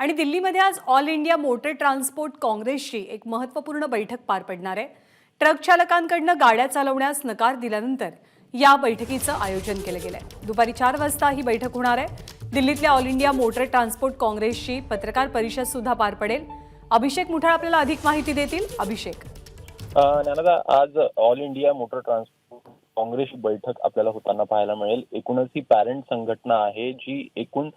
आणि दिल्लीमध्ये आज ऑल इंडिया मोटर ट्रान्सपोर्ट काँग्रेसची एक महत्त्वपूर्ण बैठक पार पडणार आहे. ट्रक चालकांकडनं गाड्या चालवण्यास नकार दिल्यानंतर या बैठकीचं आयोजन केलं गेलंय. दुपारी चार वाजता ही बैठक होणार आहे. दिल्लीतल्या ऑल इंडिया मोटर ट्रान्सपोर्ट काँग्रेसची पत्रकार परिषद सुद्धा पार पडेल. अभिषेक मुठाळ आपल्याला अधिक माहिती देतील. अभिषेक. नानादा आज All India Motor Transport Congress बैठक आपल्याला होताना पाहायला मिळेल. एकूणच ही पॅरेंट संघटना आहे जी एकूण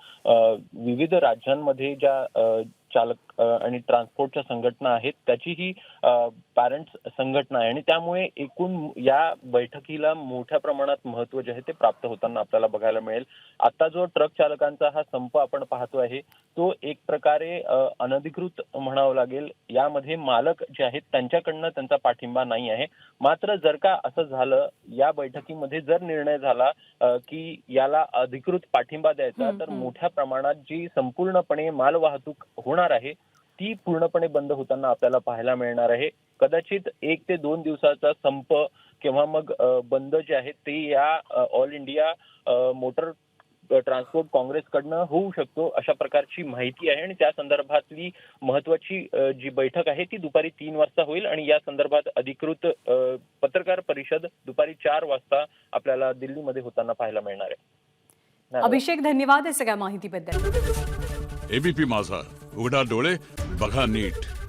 विविध राज्यांमध्ये ज्या चालक आणि ट्रान्सपोर्टच्या संघटना आहेत त्याची ही पॅरेंट्स संघटना आहे. आणि त्यामुळे एकूण या बैठकीला मोठ्या प्रमाणात महत्त्व जे आहे ते प्राप्त होताना आपल्याला बघायला मिळेल. आता जो ट्रक चालकांचा हा संप आपण पाहतो आहे तो एक प्रकारे अनधिकृत म्हणावं लागेल. यामध्ये मालक जे आहेत त्यांच्याकडनं त्यांचा पाठिंबा नाही आहे. मात्र जर का असं झालं या बैठकीमध्ये जर निर्णय झाला की याला अधिकृत पाठिंबा द्यायचा तर. मोठ्या प्रमाणात जी संपूर्णपणे मालवाहतूक होणार आहे ती पूर्णपणे बंद होताना आपल्याला पाहायला मिळणार आहे. कदाचित एक ते दोन दिवसाचा संप किंवा मग बंद जे आहे ते या ऑल इंडिया मोटर ट्रान्सपोर्ट काँग्रेसकडनं होऊ शकतो अशा प्रकारची माहिती आहे आणि त्या संदर्भातली महत्वाची जी बैठक आहे ती दुपारी तीन वाजता होईल आणि या संदर्भात अधिकृत पत्रकार परिषद दुपारी चार वाजता आपल्याला दिल्लीमध्ये होताना पाहायला मिळणार आहे. अभिषेक धन्यवाद या सगळ्या माहितीबद्दल. एबीपी माझा. उघडा डोळे बघा नीट.